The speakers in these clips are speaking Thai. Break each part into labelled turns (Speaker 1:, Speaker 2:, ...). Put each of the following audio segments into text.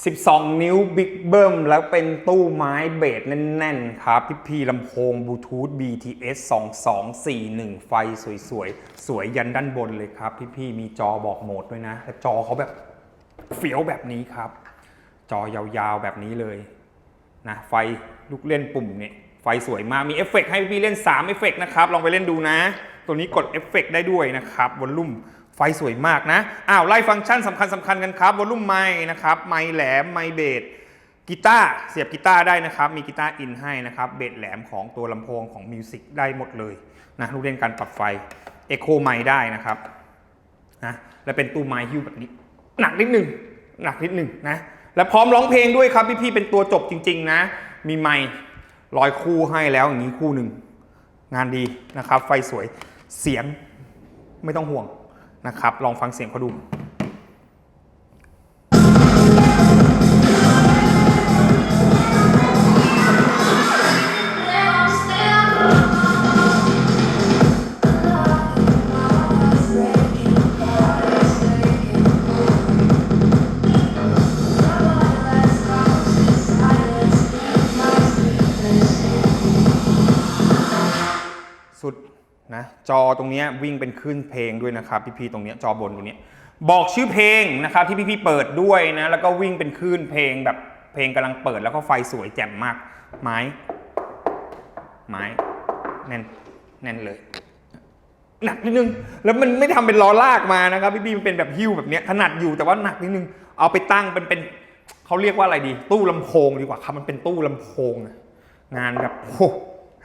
Speaker 1: 12 นิ้วบิ๊กเบิ้มแล้วเป็นตู้ไม้เบสแน่น ๆ ครับ พี่พีลำโพงบลูทูธ BTS 2241 ไฟสวย ๆ สวยยันด้านบนเลยครับ พี่พีมีจอบอกโหมดด้วยนะแต่จอเขาแบบเฟี้ยวแบบนี้ครับ จอยาวๆแบบนี้เลยนะไฟลูกเล่นปุ่มเนี่ยไฟสวยมากมีเอฟเฟกต์ให้พี่เล่น3เอฟเฟกต์นะครับ ลองไปเล่นดูนะ ตัวนี้กดเอฟเฟกต์ได้ด้วยนะครับวอลลุ่มไฟสวยมากนะ อ้าวไล่ฟังก์ชันสำคัญสำคัญกันครับวอลลุ่มไม้นะครับ ไม้แหลม ไม้เบสกีตาร์เสียบกีตาร์ได้นะครับ มีกีตาร์อินให้นะครับ เบสแหลมของตัวลำโพงของมิวสิกได้หมดเลยนะลูกเล่นการปรับไฟเอโคไมค์ได้นะครับนะและเป็นตู้ไม้ฮิ้วแบบนี้ หนักนิดหนึ่งหนักนิดหนึ่งนะและพร้อมร้องเพลงด้วยครับพี่ๆเป็นตัวจบจริง ๆ นะ มีไมค์ร้อยคู่ให้แล้วอย่างนี้คู่หนึ่งงานดีนะครับ ไฟสวย เสียงไม่ต้องห่วงนะครับ ลองฟังเสียงเขาดูสุด นะจอตรงนี้วิ่งเป็นขึ้นเพลงด้วยนะครับพี่ๆตรงนี้จอบนตรงนี้ บอกชื่อเพลงนะครับที่พี่ๆเปิดด้วยนะแล้วก็วิ่งเป็นคลื่นเพลงแบบเพลงกำลังเปิดแล้วก็ไฟสวยแจ่มมาก ไม้ไม้แน่นแน่นเลยหนักนิดนึงแล้วมันไม่ทำเป็นล้อลากมานะครับพี่บีมันเป็นแบบหิ้วแบบเนี้ยถนัดอยู่แต่ว่าหนักนิดนึงเอาไปตั้งเป็นเป็นเขาเรียกว่าอะไรดี ตู้ลำโพงดีกว่าครับมันเป็นตู้ลำโพงงานแบบโอ้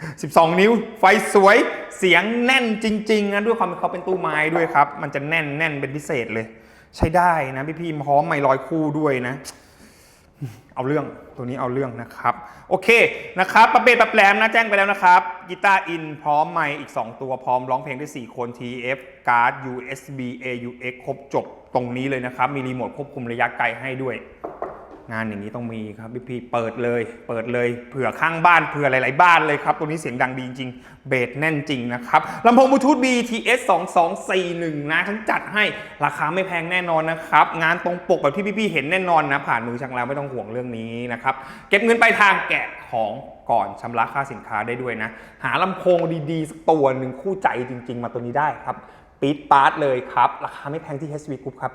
Speaker 1: 12 นิ้ว ไฟสวยเสียงแน่นจริงๆนะด้วยความที่เขาเป็นตู้ไม้ด้วยครับ มันจะแน่นแน่นเป็นพิเศษเลย ใช้ได้นะพี่พี่ๆพร้อมไมค์ร้อยคู่ด้วยนะ เอาเรื่องตัวนี้เอาเรื่องนะครับ โอเคนะครับประเบดประแปลมนะแจ้งไปแล้วนะครับกีตาร์อินพร้อมไมค์อีก 2 ตัวพร้อมร้องเพลงได้ 4 คน TF การ์ด USB AUX ครบจบตรงนี้เลยนะครับ มีรีโมทควบคุมระยะไกลให้ด้วย งานอย่างนี้ต้องมีครับพี่พี่เปิดเลย เปิดเลยเผื่อข้างบ้านเผื่อหลาย ๆ บ้านเลยครับ ตัวนี้เสียงดังดีจริง เบสแน่นจริงนะครับลำโพงบลูทูธ BTS 2241 นะทั้งจัดให้ราคาไม่แพงแน่นอนนะครับ งานตรงปกแบบที่พี่ ๆ เห็นแน่นอนนะ ผ่านมือช่างแล้วไม่ต้องห่วงเรื่องนี้นะครับ เก็บเงินไปทางแกะของก่อนชำระค่าสินค้าได้ด้วยนะ หาลำโพงดีๆสักตัวหนึ่งคู่ใจจริง ๆ มาตัวนี้ได้ครับปี๊ดปาร์ตเลยครับราคาไม่แพงที่ HV Group ครับ